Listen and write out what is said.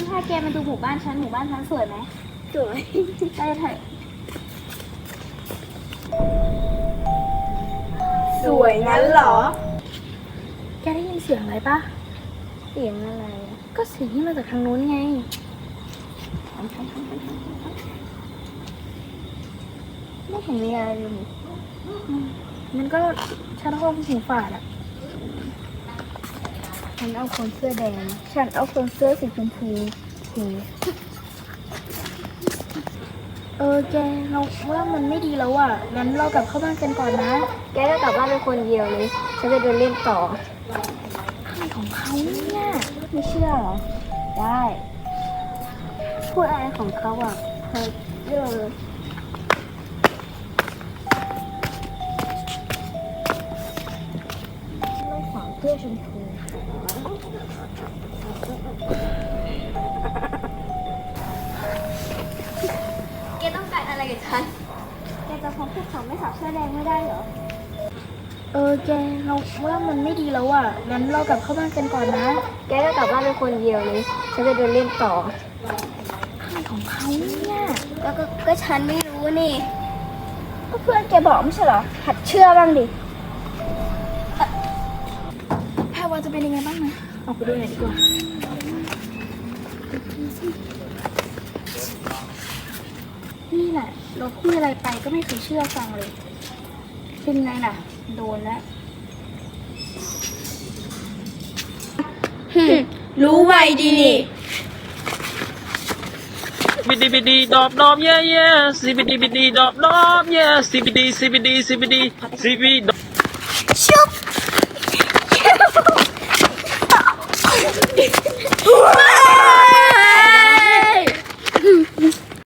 ฉันพาแกมาดูหมู่บ้านฉันหมู่บ้านฉันสวยไหมสวยได้เถอะสวยงั้นเหรอ แกได้ยินเสียงอะไรปะเสียงอะไร ก็เสียงที่มาจากทางนู้นไง ไม่เห็นมีอะไรเลยมันก็ฉันคงหูฝาดอะ ฉันเอาคนเสื้อแดง ฉันเอาคนเสื้อสีชมพูสีเออแกเราว่ามันไม่ดีแล้วอะงั้นเรากลับเข้าบ้านกันก่อนนะ แกก็กลับบ้านเป็นคนเดียวเลย ฉันจะเดินเล่นต่ออะไรของเขาเนี่ย ไม่เชื่อเหรอ ได้ พูดอะไรของเขาอะเธอเรื่อง สื้อชมพูแกต้องการอะไรกับฉันแกจะพบผู้เขาไม่สาวเสื้อแดงไม่ได้เหรอ เออแกเราว่ามันไม่ดีแล้วอะงั้นเรากลับเข้าบ้านกันก่อนนะ แกก็กลับบ้านเป็นคนเดียวเลยฉันจะเดินเล่นต่ออะไรของเขาเนี่ยก็ก็ก็ฉันไม่รู้นี่ ก็เพื่อนแกบอกไม่ใช่เหรอ หัดเชื่อบ้างดิ จะเป็นยังไงบ้างนะออกไปดูหน่อยดีกว่านี่แหละเราพูดอะไรไปก็ไม่เคยเชื่อฟังเลย เป็นไงล่ะ โดนแล้วรู้ไวดีนี่บิดดีบิดดีดอบดอบเย่เย่ซีบิดดีบิดดีดอบดอบเย่ซีบิดดีซีบิดดีซีบิดดีซีบิด